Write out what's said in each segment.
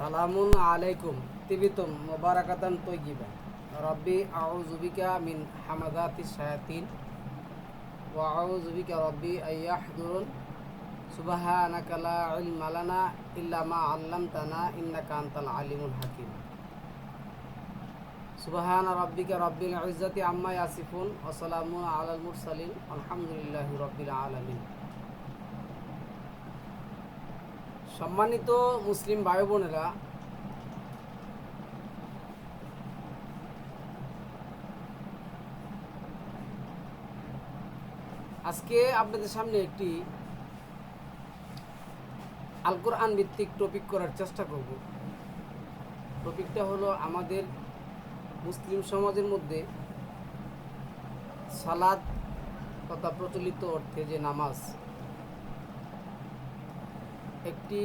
সালামুন আলাইকুম। তিবিতুম মুবারাকাতান তৈয়িবা। রব্বি আউযু বিকা মিন হামাদাতিস শায়াতিন। ওয়া আউযু বিকা রব্বি আইয়াহদুরুন। সুবহানাকা লা ইলমা লানা ইল্লা মা 'আল্লামতানা ইন্নাকা আনতাল আলিমুল হাকিম। সুবহান রব্বিকা রব্বিল ইজ্জাতি আম্মা ইয়াসিফুন। ওয়া সালামুন আলাল মুরসালিন। আলহামদুলিল্লাহি রাব্বিল আলামিন। সম্মানিত মুসলিম ভাই বোনেরা, আজকে আপনাদের সামনে একটি আল কোরআন ভিত্তিক টপিক করার চেষ্টা করব। টপিকটা হলো আমাদের মুসলিম সমাজের মধ্যে সালাদ তথা প্রচলিত অর্থে যে নামাজ একটি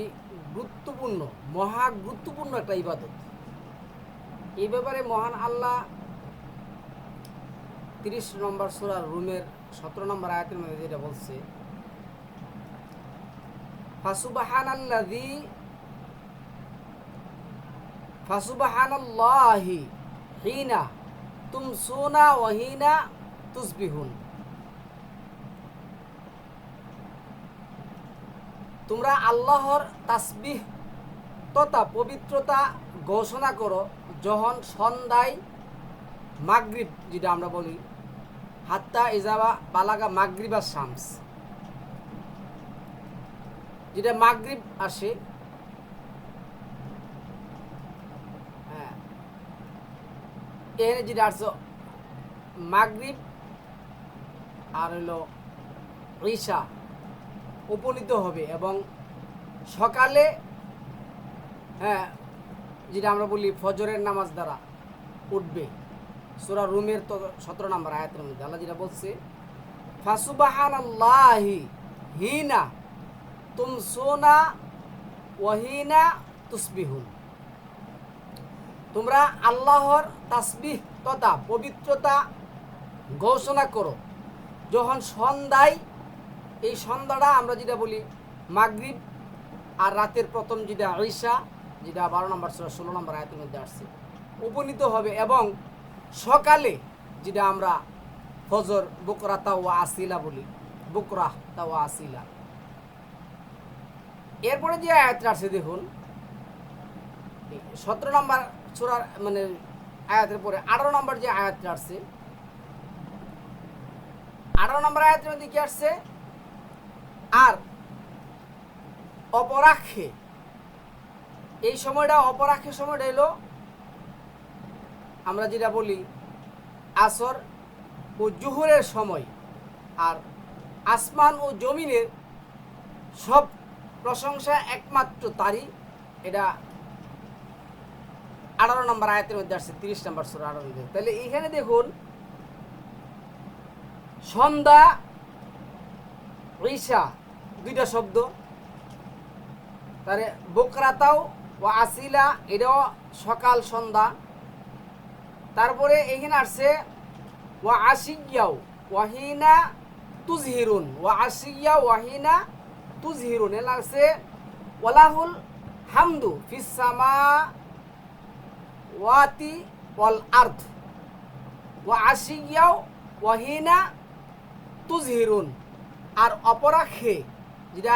গুরুত্বপূর্ণ, মহা গুরুত্বপূর্ণ একটা ইবাদত। এই ব্যাপারে মহান আল্লাহ তিরিশ নম্বর সুরার রুমের সতেরো নম্বর আয়াতের মধ্যে যেটা বলছে ফাসুবাহান আল্লাহি ফাসুবাহান আল্লাহি হিনা তুমসুনা ওয়াহিনা তুসবিহুন। তোমরা আল্লাহর তাসবিহ তথা পবিত্রতা ঘোষণা করো যখন সন্ধ্যায় মাগরিব, যেটা আমরা বলি, হাত্তা ইজাবা বালাগা মাগরিবা শামস। যেটা মাগরিব আসে হ্যাঁ এখানে যেটা আসছে মাগরিব আর হলো ঈশা। উপনীত হবে এবং সকালে হ্যাঁ যেটা আমরা বলি ফজরের নামাজ দ্বারা উঠবে। সুরা রুমের সতেরো নম্বর আয়াতের মধ্যে আল্লাহ যেটা বলছে ফাসুবাহান আল্লাহি হিনা তুম সোনা ওয়াহিনা তুসবিহুন। তোমরা আল্লাহর তাসবিহ তথা পবিত্রতা ঘোষণা করো। যখন সন্ধ্যায় এই সন্ধ্যাটা আমরা যেটা বলি মাগরিব আর রাতের প্রথম যেটা ঈশা, যেটা বারো নম্বর ছিল ষোলো নম্বর আয়তের মধ্যে আসছে। উপনীত হবে এবং সকালে যেটা আমরা ফজর, বকরা তাওয়া আসিলা বলি। বকরা তাওয়া আসিলা। এরপরে যে আয়াতটা আসছে দেখুন সতেরো নম্বর ছোড়ার মানে আয়াতের পরে আঠারো নম্বর যে আয়াতটা আসছে, আঠারো নম্বর আয়াতের মধ্যে কি আসছে? আর অপরাক্ষে, এই সময়টা অপরাক্ষের সময়টা এলো, আমরা যেটা বলি আসর ও জুহরের সময়, আর আসমান ও জমিনের সব প্রশংসা একমাত্র তারই, এটা আঠারো নম্বর আয়াতের মধ্যে আসছে, তিরিশ নম্বর সুর আঠারো তাহলে এইখানে দেখুন, সন্ধ্যা ঈশা দুইটা শব্দ। তারে বকরাতাও ও আসিলা, এটাও সকাল, সন্ধ্যা। তারপরে এখানে আসছে ও আশিয়াও ওয়াহিনা তুজহিরুন ও আশিয়া ওয়াহিনা তুজহিরুন। এ লাগছে ওলাহুল হামদু ফিসামা ওয়াতি ওয়াল আর্থ ও আশিয়াও ওয়াহিনা তুজহিরুন। আর অপরাক্ষে যেটা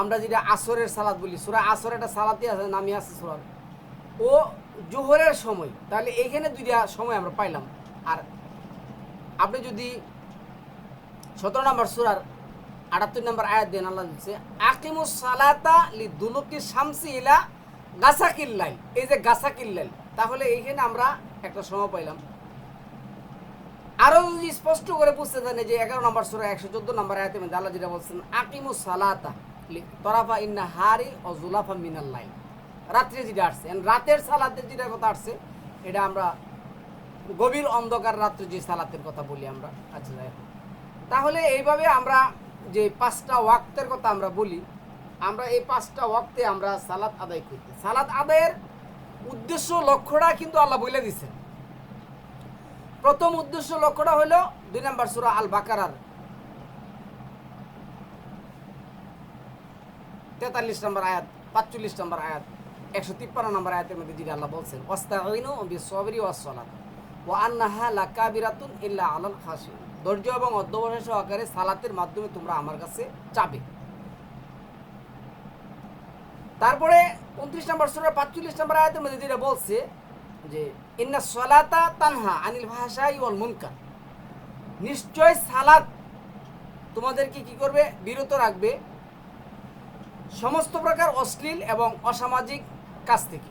আমরা যেটা আসরের সালাদ বলি, সুরা আসর একটা সালাদই আছে, নামই আছে সুরার ও জোহরের সময়, তাহলে এইখানে দুইটা সময় আমরা পাইলাম। আর আপনি যদি সতেরো নম্বর সুরার আটাত্তর নম্বর আয়াত দেন আল্লাহ দিচ্ছে, আকিমুস সালাতা লি দুলুকি শামসি ইলা গাছাকিল্লাই এই যে গাছাকিল্লাই তাহলে এইখানে আমরা একটা সময় পাইলাম। আরও যদি স্পষ্ট করে বুঝতে জানে যে এগারো নম্বর সুরা, একশো চোদ্দ নম্বর আয়াতে মধ্যে আল্লাহ যেটা বলছেন, আকিমু সালাতা তরাফা ইন্না হারি ও জুলাফা মিনাল্লাই রাত্রে যেটা আসছে রাতের সালাতের যেটা কথা আসছে, এটা আমরা গভীর অন্ধকার রাত্রে যে সালাতের কথা বলি আমরা আচ্ছা যাই। তাহলে এইভাবে আমরা যে পাঁচটা ওয়াক্তের কথা আমরা বলি, আমরা এই পাঁচটা ওয়াক্তে আমরা সালাত আদায় করতে সালাত আদায়ের উদ্দেশ্য, লক্ষ্যটা কিন্তু আল্লাহ বলে দিচ্ছেন প্রথম উদ্দেশ্য লক্ষ্যটা হলো দুই নম্বর সুরা আল বাকারার তেতাল্লিশ নম্বর আয়াত, পাঁচচল্লিশ নম্বর আয়াত, একশো তিপ্পান্ন নম্বর আয়াতের মধ্যে যেটা আল্লাহ বলছেন ওয়াস্তাইনু বিসবরি ওয়াসসালাত ওয়া আন্নাহা লাকা বিরাতুন ইল্লা আলাল খাশিন ধৈর্য এবং অধ্যবসায় সহকারে সালাতের মাধ্যমে তোমরা আমার কাছে চাবে তারপরে উনত্রিশ নম্বর সুরা পাঁচচল্লিশ নম্বর আয়াতের মধ্যে যেটা বলছে যে ইন্না সলাতা তানহা আনিল ভাষাই ওয়াল মুনকার। নিশ্চয় সালাত তোমাদেরকে কি করবে? বিরত রাখবে সমস্ত প্রকার অশ্লীল এবং অসামাজিক কাজ থেকে।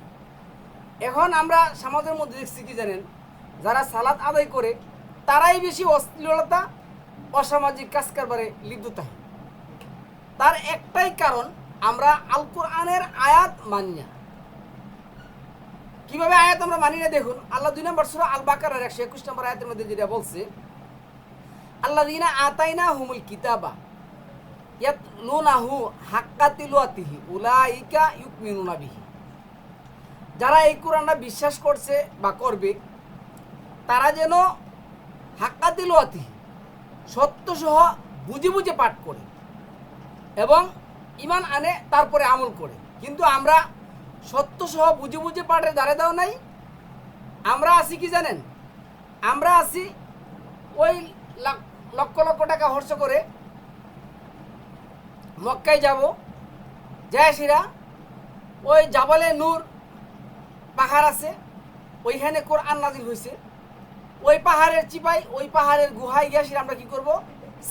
এখন আমরা সমাজের মধ্যে দেখছি কি জানেন? যারা সালাত আদায় করে, তারাই বেশি অশ্লীলতা, অসামাজিক কাজ কারবারে লিপ্ত থাকে। তার একটাই কারণ, আমরা আল কোরআনের আয়াত মানি না কীভাবে আয়াত আমরা মানি না দেখুন, আল্লাহ দুই নম্বর সুরা আল বাকারের একশো একুশ নম্বর আয়াতের মধ্যে যেটা বলছে আল্লাহ দিনা আতাইনা হুমুল কিতাবা ইয়াত লুনাহু হাক্কা তিলুয়াতিহি উলাইকা ইউকমিনুনা বিহি। যারা এই কোরআনটা বিশ্বাস করছে বা করবে, তারা যেন হাক্কা তিলুয়াতিহি সত্য সহ বুঝে বুঝে পাঠ করে এবং ইমান আনে, তারপরে আমল করে। কিন্তু আমরা সত্য সহ বুঝে বুঝে পাঠে দাঁড়ে দাও নাই। আমরা আছি কি জানেন? আমরা আছি ওই লক্ষ লক্ষ টাকা খরচ করে মক্কায় যাব। জয়সিরা ওই জাবালে নূর পাহাড় আছে, ওইখানে কোরআন নাজিল হয়েছে ওই পাহাড়ের চিপাই, ওই পাহাড়ের গুহায় গিয়ে আমরা কি করব?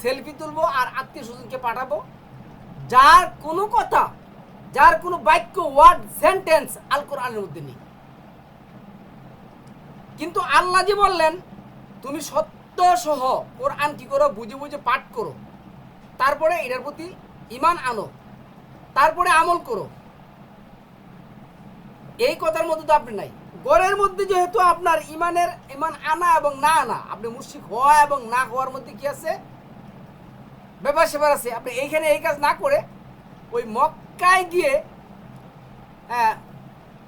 সেলফি তুলবো আর আত্মীয় স্বজনকে পাঠাবো। যার কোনো কথা যার কোনো বাক্য ওয়ার্ড সেন্টেন্স আল কোরআনের মধ্যে নেই। কিন্তু আল্লাহ যে বললেন, তুমি সত্য সহ কোরআন কি করো? বুঝে বুঝে পাঠ করো। তারপরে এটার প্রতি ইমান আনো। তারপরে আমল করো। এই কথার মধ্যে তো আপনি নাই। গড়ের মধ্যে যেহেতু আপনার ইমানের ইমান আনা এবং না আনা, আপনি মুশিক হওয়া এবং না হওয়ার মধ্যে কি আছে? ব্যাপার স্যাপার আছে। আপনি এইখানে এই কাজ না করে ওই মক্কায় গিয়ে হ্যাঁ,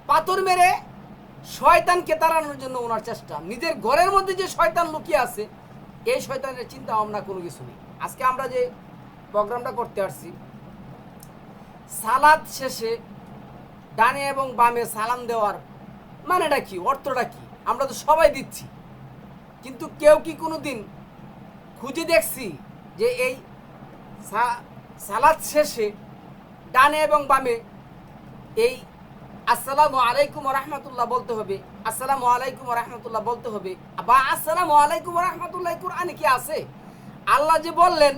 পাথর মেরে শয়তানকে তাড়ানোর জন্য ওনার চেষ্টা। নিজের ঘরের মধ্যে যে শয়তান লুকিয়ে আছে এই শয়তানের চিন্তা ভাবনা কোনো কিছু নেই। আজকে আমরা যে প্রোগ্রামটা করতে আসছি সালাদ শেষে ডানে এবং বামে সালাম দেওয়ার মানেটা কি অর্থটা কি? আমরা তো সবাই দিচ্ছি। কিন্তু কেউ কি কোনো দিন খুঁজে দেখছি যে এই সালাদ শেষে ডানে এবং বামে। এই আসসালামু আলাইকুম রহমতুল্লাহ বলতে হবে। আসসালামু আলাইকুম রহমতুল্লাহ বলতে হবে। বা আসসালামু আলাইকুম রহমতুল্লাহ কোরআনে কি আছে? আল্লাহ যে বললেন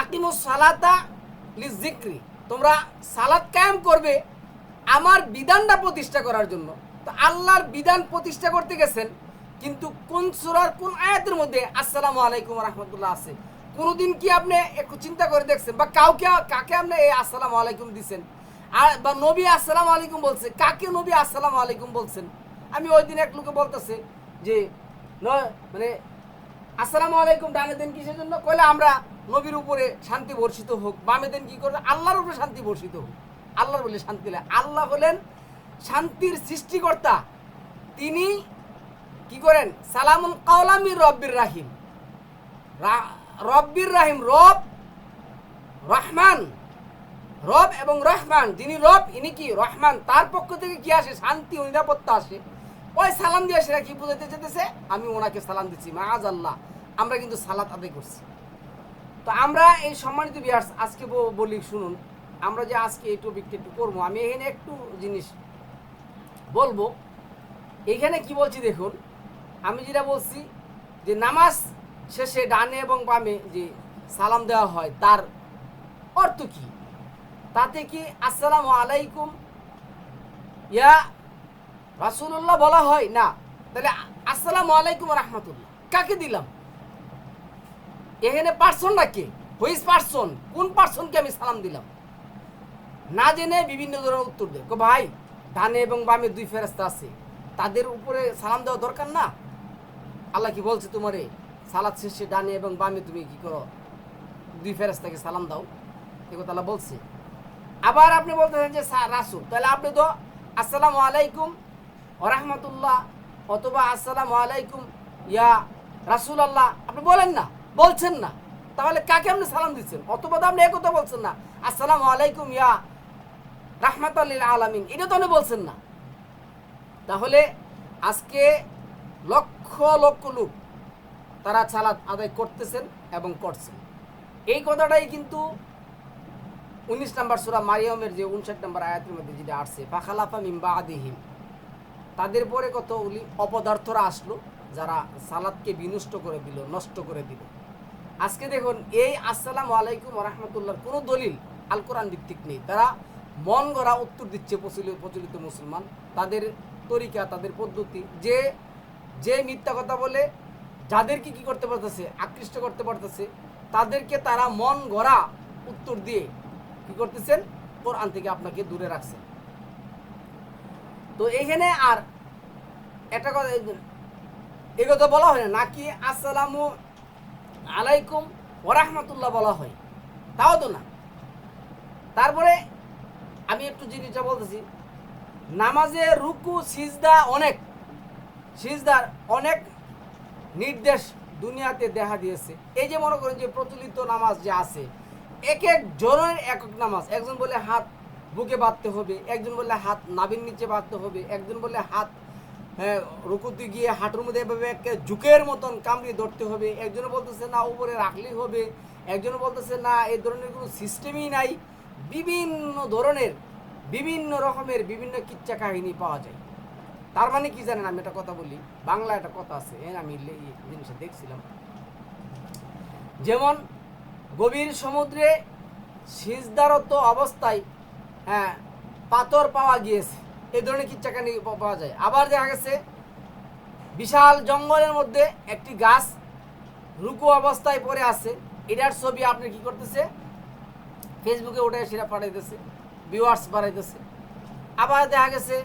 আকিমুস সালাতা লিজিক্রি তোমরা সালাত কায়েম করবে আমার বিধানটা প্রতিষ্ঠা করার জন্য। তো আল্লাহর বিধান প্রতিষ্ঠা করতে গেছেন, কিন্তু কোন সূরার কোন আয়াতের মধ্যে আসসালামু আলাইকুম রহমতুল্লাহ আছে? কোনোদিন কি আপনি একটু চিন্তা করে দেখছেন? বা কাউকে, কাকে আপনি এই আসসালাম আলাইকুম দিছেন? আর, বা নবী আসসালাম আলাইকুম বলছে, কাকে নবী আসসালাম আলাইকুম বলছেন? আমি ওই দিন এক লোকে বলতেছে যে মানে আসসালামু আলাইকুম, ডানে দেন কিসের জন্য? কইলে আমরা নবীর উপরে শান্তি বর্ষিত হোক, বামে দেন কি করবে? আল্লাহর উপরে শান্তি বর্ষিত হোক। আল্লাহর বলে শান্তি আল্লাহ হলেন শান্তির সৃষ্টিকর্তা। তিনি কি করেন? সালামুল কাউলামি রব্বির রাহিম। রব্বির রাহিম, রব রহমান, রব এবং রহমান, যিনি রব, ইনি কি? রহমান, তার পক্ষ থেকে কি আসে? শান্তি ও নিরাপত্তা আসে। ওই সালাম দিয়ে সেটা কি বুঝাতে চেতেছে আমি ওনাকে সালাম দিচ্ছি মাজ আল্লাহ আমরা কিন্তু সালাত আদায় করছি। তো আমরা এই সম্মানিত বিয়ার্স আজকে বলি, শুনুন, আমরা যে আজকে এই টপিকটা একটু করব, আমি এখানে একটু জিনিস বলব। এইখানে কি বলছি দেখুন, আমি যেটা বলছি যে নামাজ শেষে ডানে এবং বামে যে সালাম দেওয়া হয়, তার অর্থ কি? তাতে কি আসসালামু আলাইকুম? ইয়া রাসূলুল্লাহ বলা হয়? না। তাহলে আসসালামু আলাইকুম রহমতুল্লাহ। কাকে দিলাম? এখানে পার্সনটা কে? হুইজ পার্সন কোন পার্সনকে আমি সালাম দিলাম? না জেনে বিভিন্ন ধরনের উত্তর দেয়। ভাই, ডানে এবং বামে দুই ফেরস্তা আছে। তাদের উপরে সালাম দেওয়া দরকার না? আল্লাহ কি বলছে তোমারে? সালাদ শেষে ডানে এবং বামে তুমি কি করো? দুই ফেরস্তাকে সালাম দাও। এ কথা বলছে। আবার আপনি বলতেছেন যে রাসূল, তাহলে আপনি তো আসসালামু আলাইকুম রহমতুল্লাহ অথবা আসসালামু আলাইকুম ইয়া রাসূল আল্লাহ আপনি বলেন না, বলছেন না। তাহলে কাকে আপনি সালাম দিচ্ছেন? অথবা তো আপনি একথা বলছেন না। আসসালামু আলাইকুম ইয়া রাহ রাহমাতাল্লিল আলামিন। এটা তো উনি বলছেন না। তাহলে আজকে লক্ষ লক্ষ লোক তারা সালাত আদায় করতেছেন এবং করছেন। এই কথাটাই কিন্তু উনিশ নম্বর সুরা মারিয়মের যে উনষাট নম্বর আয়াতের মধ্যে যেটা আসছে ফাখালাফা মিম্বা আদিহিম তাদের পরে কত উলি অপদার্থরা আসলো, যারা সালাদকে বিনষ্ট করে দিল, নষ্ট করে দিল। আজকে দেখুন, এই আসসালামু আলাইকুম রহমতুল্লাহর কোনো দলিল আল কোরআন ভিত্তিক নেই। তারা মন গড়া উত্তর দিচ্ছে প্রচলিত মুসলমান। তাদের তরিকা, তাদের পদ্ধতি, যে যে মিথ্যা কথা বলে যাদেরকে কি করতে পারতেছে, আকৃষ্ট করতে পারতেছে, তাদেরকে তারা মন গড়া উত্তর দিয়ে কি করতেছেন? কোরআন থেকে আপনাকে দূরে রাখছেন। তো এইখানে আর একটা কথা এই কথা বলা হয় না, নাকি আসসালামু আলাইকুম ওরহমতুল্লাহ বলা হয়। তাও তো না। তারপরে আমি একটু জিনিসটা বলতেছি, নামাজে রুকু, সিজদা অনেক, সিজদার অনেক নির্দেশ দুনিয়াতে দেখা দিয়েছে। এই যে মনে করেন যে প্রচলিত নামাজ যে আছে, এক এক জনের এক এক নামাজ। একজন বলে হাত বুকে বাঁধতে হবে, একজন বলে হাত নাভির নিচে বাঁধতে হবে, একজন বলে হাত হ্যাঁ রুকুতে গিয়ে হাঁটুর মধ্যে এভাবে একে ঝুঁকের মতন কামড়িয়ে ধরতে হবে। একজনে বলতেছে, না, উপরে রাখলেই হবে। একজনে বলতেছে, না এই ধরনের কোনো সিস্টেমই নাই। বিভিন্ন ধরনের, বিভিন্ন রকমের বিভিন্ন কিচ্ছা কাহিনী পাওয়া যায়। তার মানে কি জানেন আমি একটা কথা বলি? বাংলা একটা কথা আছে আমি জিনিসটা দেখছিলাম। যেমন গভীর সমুদ্রে সিজদারত অবস্থায় হ্যাঁ পাথর পাওয়া গিয়েছে। এই ধরনের কিচ্ছা কাহিনী পাওয়া যায়। আবার দেখা গেছে, বিশাল জঙ্গলের মধ্যে একটি গাছ রুকু অবস্থায় পড়ে আছে। এটার ছবি আপনি কি করতেছে? ফেসবুকে উঠে সেটা পাঠাইতেছে ভিউয়ার্স বাড়াইতেছে। আবার দেখা গেছে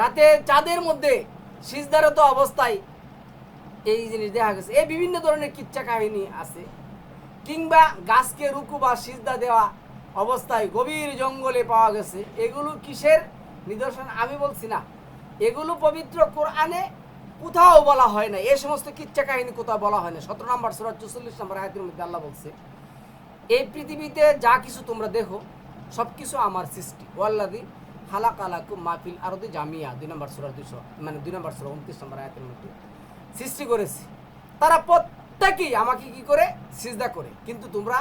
রাতে চাঁদের মধ্যে সিজদারত অবস্থায় এই জিনিস দেখা গেছে। এই বিভিন্ন ধরনের কিচ্ছা কাহিনী আছে। কিংবা গাছকে রুকু বা সিজদা দেওয়া অবস্থায় গভীর জঙ্গলে পাওয়া গেছে। এগুলো কিসের নিদর্শন? আমি বলছি না। এগুলো পবিত্র কোরআনে কোথাও বলা হয় না। এ সমস্ত কিচ্ছা কাহিনী কোথাও বলা হয় না। সতেরো নম্বর সুরাত চল্লিশ নম্বর আয়াতের মধ্যে আল্লাহ বলছে, এই পৃথিবীতে যা কিছু তোমরা দেখো সব কিছু আমার সৃষ্টি। ওয়াল্লাদি হালাক আলাকুম মাহফিল আরদি জামিয়া, দুই নম্বর সুরা দুইশো মানে দুই নম্বর সুরা উনত্রিশ নম্বর আয়াতের মধ্যে। সৃষ্টি করেছি। তারা প্রত্যেকেই আমাকে কি করে? সিজদা করে। কিন্তু তোমরা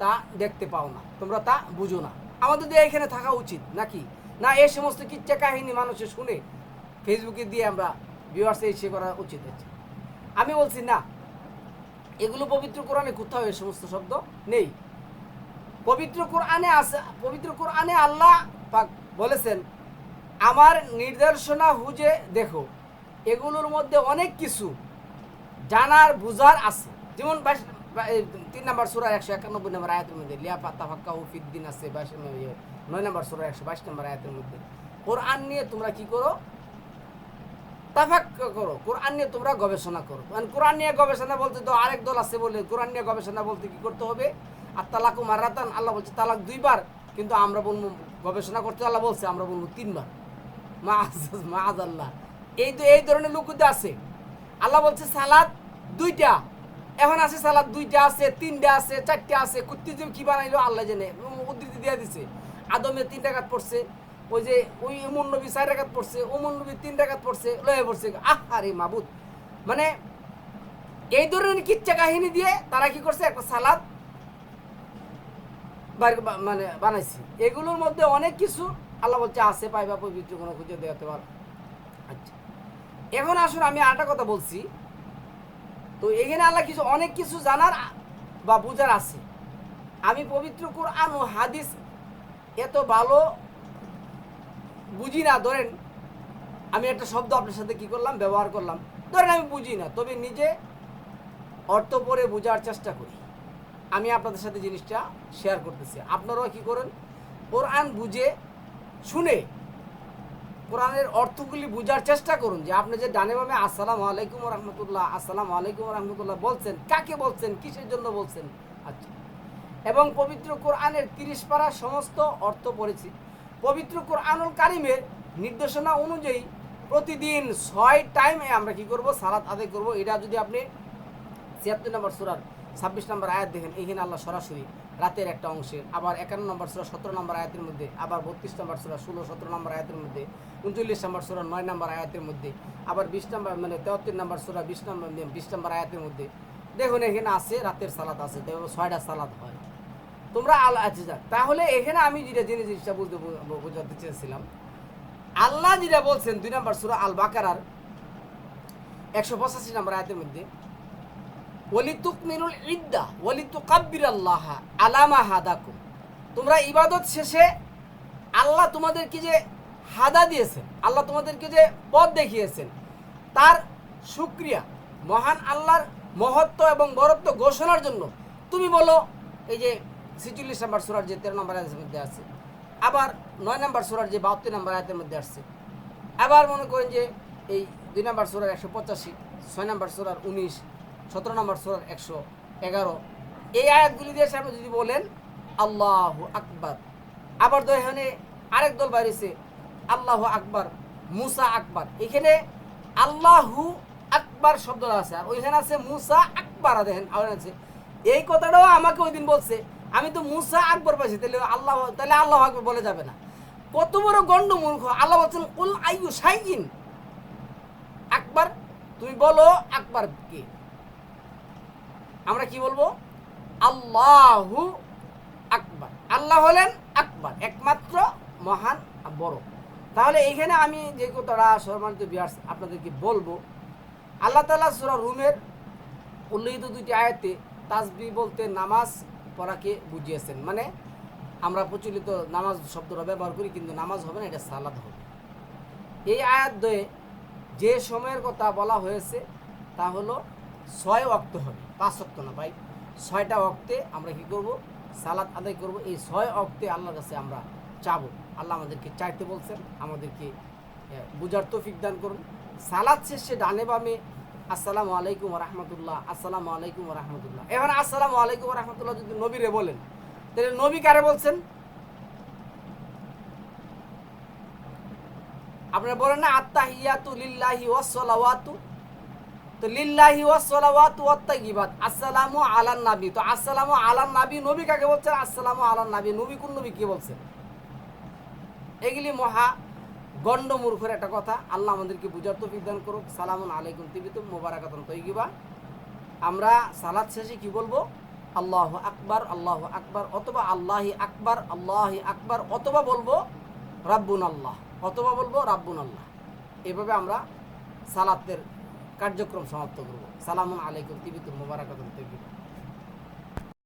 তা দেখতে পাও না, তোমরা তা বুঝো না। আমাদের দিয়ে এখানে থাকা উচিত নাকি? না এই সমস্ত কিচ্ছা কাহিনী মানুষে শুনে ফেসবুকে দিয়ে আমরা ভিউয়ার্সে এসে করা উচিত আছে আমি বলছি, না, এগুলো পবিত্র কোরআনে কোথাও এই সমস্ত শব্দ নেই। পবিত্র কোরআনে আছে, পবিত্র কোরআনে আল্লাহ পাক বলেছেন, আমার নির্দেশনা হুজে দেখো, এগুলোর মধ্যে অনেক কিছু জানার বুঝার আছে। যেমন তিন নম্বর সুরা একশো একানব্বই নম্বর আয়াতের মধ্যে লিয়াফা তাফাক্কা হুফিদ্দিন আছে। বাইশ নয় নম্বর সুরা একশো বাইশ নম্বর আয়াতের মধ্যে, কোরআন নিয়ে তোমরা কি করো? তাফাক্কা করো। কোরআন নিয়ে তোমরা গবেষণা করো। কারণ কোরআন নিয়ে গবেষণা বলতে তো আরেক দল আছে বলে, কোরআন নিয়ে গবেষণা বলতে কি করতে হবে? আর তালাকু মারাতান আল্লাহ বলছে, তালাক দুইবার, কিন্তু আমরা বলব গবেষণা করতে আল্লাহ বলছে, আমরা বলব তিনবার। মা মা আল্লাহ এই তো, এই ধরনের লোকদের আছে। আল্লাহ বলছে, সালাদ দুইটা। এখন আছে সালাদ দুইটা আছে, তিনটা আছে, চারটা আছে। কুত্তি যে কি বানাইলো, আল্লাহ জানে। উদ্ধৃতি দিয়ে দিছে। আদমে তিন টাকাত পড়ছে, ওই যে ওই এমন নবী চার টাকাত পড়ছে ওমন নবী তিন টাকাত পড়ছে, লয়ে পড়ছে। আহ আরে মাবুদ। মানে এই ধরনের কিচ্ছা কাহিনী দিয়ে তারা কি করছে, একটা সালাদ মানে বানাইছি। এগুলোর মধ্যে অনেক কিছু আল্লাহ বলছে আছে, পাইবা, পবিত্র কোনো খুঁজে দেওয়াতে পার। আচ্ছা। এখন আসুন, আমি আরেকটা কথা বলছি। তো এখানে আল্লাহ কিছু, অনেক কিছু জানার বা বুঝার আছে। আমি পবিত্র কোরআন ও হাদিস এত ভালো বুঝি না, ধরেন আমি একটা শব্দ আপনার সাথে কি করলাম, ব্যবহার করলাম। ধরেন আমি বুঝি না, তবে নিজে অর্থ পরে বোঝার চেষ্টা করি। আমি আপনাদের সাথে জিনিসটা শেয়ার করতেছি। আপনারাও কি করেন? কোরআন বুঝে শুনে কোরআনের অর্থগুলি বোঝার চেষ্টা করুন যে আপনি যে ডানে বামে আসসালামু আলাইকুম রহমতুল্লাহ, আসসালামু আলাইকুম রহমতুল্লাহ বলছেন, কাকে বলছেন, কিসের জন্য বলছেন? আচ্ছা। এবং পবিত্র কোরআনের তিরিশ পারা সমস্ত অর্থ পড়েছি। পবিত্র কোরআনুল কারিমের নির্দেশনা অনুযায়ী প্রতিদিন ছয় টাইমে আমরা কি করব? সালাত আদায় করব। এটা যদি আপনি ছিয়াত্তর নম্বর সুরার ছাব্বিশ নম্বর আয়াত দেখেন এখানে আল্লাহ সরাসরি রাতের একটা অংশে আবার একান্ন নম্বর সুরা সতেরো নম্বর আয়াতের মধ্যে, আবার বত্রিশ নম্বর সুরা ষোলো সতেরো নম্বর আয়াতের মধ্যে, উনচল্লিশ নম্বর সুরা নয় নম্বর আয়াতের মধ্যে, আবার বিশ নম্বর মানে তেহত্তর নম্বর সুরা বিশ নম্বর বিশ নম্বর আয়াতের মধ্যে, দেখুন এখানে আছে, রাতের সালাদ আছে দেখো ছয়টা সালাদ হয়। তোমরা আল যাক তাহলে এখানে আমি যেটা জেনে জিনিসটা বুঝতে বোঝাতে চেয়েছিলাম। আল্লাহ যেটা বলছেন, দুই নম্বর সুরা আল বাকারার একশো পঁচাশি নম্বর আয়াতের মধ্যে ওলি তুকমিনুল ইদ্দা ওলি তুকাব্বির আল্লাহ আলামা হাদাকুম। তোমরা ইবাদত শেষে আল্লাহ তোমাদেরকে যে হাদা দিয়েছেন, আল্লাহ তোমাদেরকে যে পথ দেখিয়েছেন, তার সুক্রিয়া মহান আল্লাহর মহত্ব এবং বরত্ব ঘোষণার জন্য তুমি বলো, এই যে ছিচল্লিশ নম্বর সুরার যে তেরো নম্বর আয়াতের মধ্যে আছে, আবার নয় নম্বর সুরার যে বাহাত্তর নম্বর আয়াতের মধ্যে আসছে, আবার মনে করেন যে এই দুই নম্বর সুরার একশো পঁচাশি, ছয় নম্বর সুরার উনিশ সতেরো নম্বর সুরার একশো এগারো। এই আয়াতগুলি দিয়ে আপনি যদি বলেন, আল্লাহ আকবার। আবার এখানে আরেক দল বাইরেছে আল্লাহ আকবার, মুসা আকবার। এখানে আল্লাহু আকবার শব্দ আছে, আর ওইখানে আছে মুসা আকবার, দেখেন আছে। এই কথাটাও আমাকে ওই দিন বলছে, আমি তো মুসা আকবর পাইছি, তাহলে আল্লাহ তাহলে আল্লাহ আকবর বলে যাবে না। কত বড় গণ্ড মূর্খ আল্লাহ বলছেন, কুল আইয়ু সাইকিন আকবার, তুমি বলো, আকবার কে? আমরা কি বলব? আল্লাহু আকবার। আল্লাহ হলেন আকবার, একমাত্র মহান বড়। তাহলে এইখানে আমি যে কথাটা সম্মানিত বিহার আপনাদেরকে বলব, আল্লাহ তালা সুরা রুমের উল্লেখিত দুইটি আয়াতে তাসবি বলতে নামাজ পড়াকে বুঝিয়েছেন। মানে আমরা প্রচলিত নামাজ শব্দটা ব্যবহার করি, কিন্তু নামাজ হবে না, এটা সালাদ হবে। এই আয়াত দয়ে যে সময়ের কথা বলা হয়েছে, তা হলো ছয় অক্ত হবে, পাঁচ অক্ত না ভাই। ছয়টা অক্তে আমরা কি করব? সালাদ আদায় করব। এই ছয় অক্তে আল্লাহর কাছে আমরা চাবো। আল্লাহ আমাদেরকে চাইতে বলছেন, আমাদেরকে বুঝার তৌফিক দান করুন। সালাদ শেষে ডানে বামে, আসসালামু আলাইকুম রহমতুল্লাহ আসসালামু আলাইকুম রহমতুল্লাহ এখন আসসালামু আলাইকুম রহমতুল্লাহ যদি নবীরে বলেন, তাহলে নবী কারে বলছেন? আপনারা বলেন না, আত্তাহিয়াতু লিল্লাহি ওয়াসসালাওয়াতু তো লিল্লাহি ওয়াসসালাওয়াতু ওয়াত্তাইয়িবাত আসসালামু আলান নবী। তো আসসালামু আলান নবী নবী কাকে বলছেন? আসসালামু আলান নবী। নবী কোন নবী কে বলছেন? এগুলি মহা গণ্ড মূর্খের একটা কথা। আল্লাহ আমাদেরকে বুঝার তো বিধান করুক। সালামুন আলাইকুম তিবিতুম মোবারাকাতুন তৈগিবা আমরা সালাদ শেষে কি বলব? আল্লাহ আকবার আল্লাহ আকবার, অথবা আল্লাহি আকবার আল্লাহি আকবার, অথবা বলব রাব্বুন আল্লাহ অথবা বলব রাব্বুন আল্লাহ এভাবে আমরা সালাতের কার্যক্রম সমাপ্ত করব। সালামুন আলাইকুম টিভি তুমি তৈগিবা